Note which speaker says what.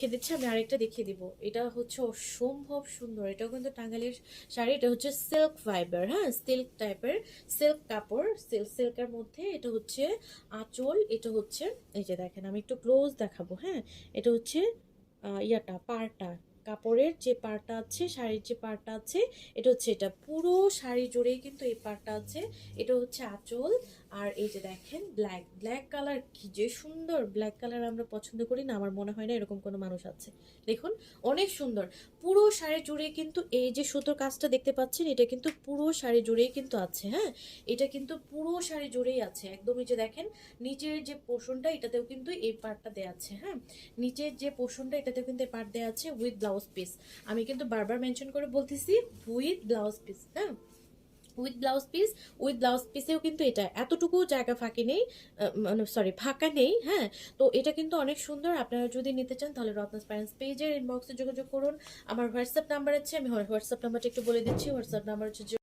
Speaker 1: দেখিয়ে দিচ্ছি, আমি আরেকটা দেখিয়ে দিব। এটা হচ্ছে অসম্ভব সুন্দর। এটাও কিন্তু টাঙ্গালের শাড়ি। এটা হচ্ছে সিল্ক ফাইবার হ্যাঁ? সিল্ক টাইপের সিল্ক কাপড় সিল্ক সিল্কের মধ্যে এটা হচ্ছে আঁচল, এটা হচ্ছে, এই যে দেখেন, আমি একটু ক্লোজ দেখাবো হ্যাঁ? এটা হচ্ছে ইয়াটা, পাড়টা। কাপড়ের যে পাড়টা আছে, শাড়ির যে পাড়টা আছে, এটা হচ্ছে এটা। পুরো শাড়ি জুড়েই কিন্তু এই পাড়টা আছে। এটা হচ্ছে আঁচল। আর এই যে দেখেন ব্ল্যাক ব্ল্যাক কালার কি যে সুন্দর। ব্ল্যাক কালার আমরা পছন্দ করি না, আমার মনে হয় না এরকম কোনো মানুষ আছে। দেখুন, অনেক সুন্দর। পুরো শাড়ি জুড়ে কিন্তু এই যে সুতোর কাজটা দেখতে পাচ্ছেন, এটা কিন্তু পুরো শাড়ি জুড়েই কিন্তু আছে হ্যাঁ? এটা কিন্তু পুরো শাড়ি জুড়েই আছে। একদম এই যে দেখেন, নিচের যে পোর্শনটা এটাতেও কিন্তু এই পার্টটা দেওয়া আছে হ্যাঁ? নিচের যে পোর্শনটা এটাতেও কিন্তু এই পার্ট দেওয়া আছে উইথ ব্লাউজ পিস আমি কিন্তু বারবার মেনশন করে বলতেছি উইথ ব্লাউজ পিস হ্যাঁ? With blouse piece with blouse পিসেও কিন্তু এটা এতটুকু জায়গা ফাঁকি নেই মানে সরি ফাঁকা নেই হ্যাঁ? তো এটা কিন্তু অনেক সুন্দর, আপনারা যদি নিতে চান তাহলে রত্নাস প্যারেন্টস পেজের ইনবক্সে যোগাযোগ করুন। আমার হোয়াটসঅ্যাপ নাম্বার আছে, আমি হোয়াটসঅ্যাপ নাম্বারটা একটু বলে দিচ্ছি হোয়াটসঅ্যাপ নাম্বার হচ্ছে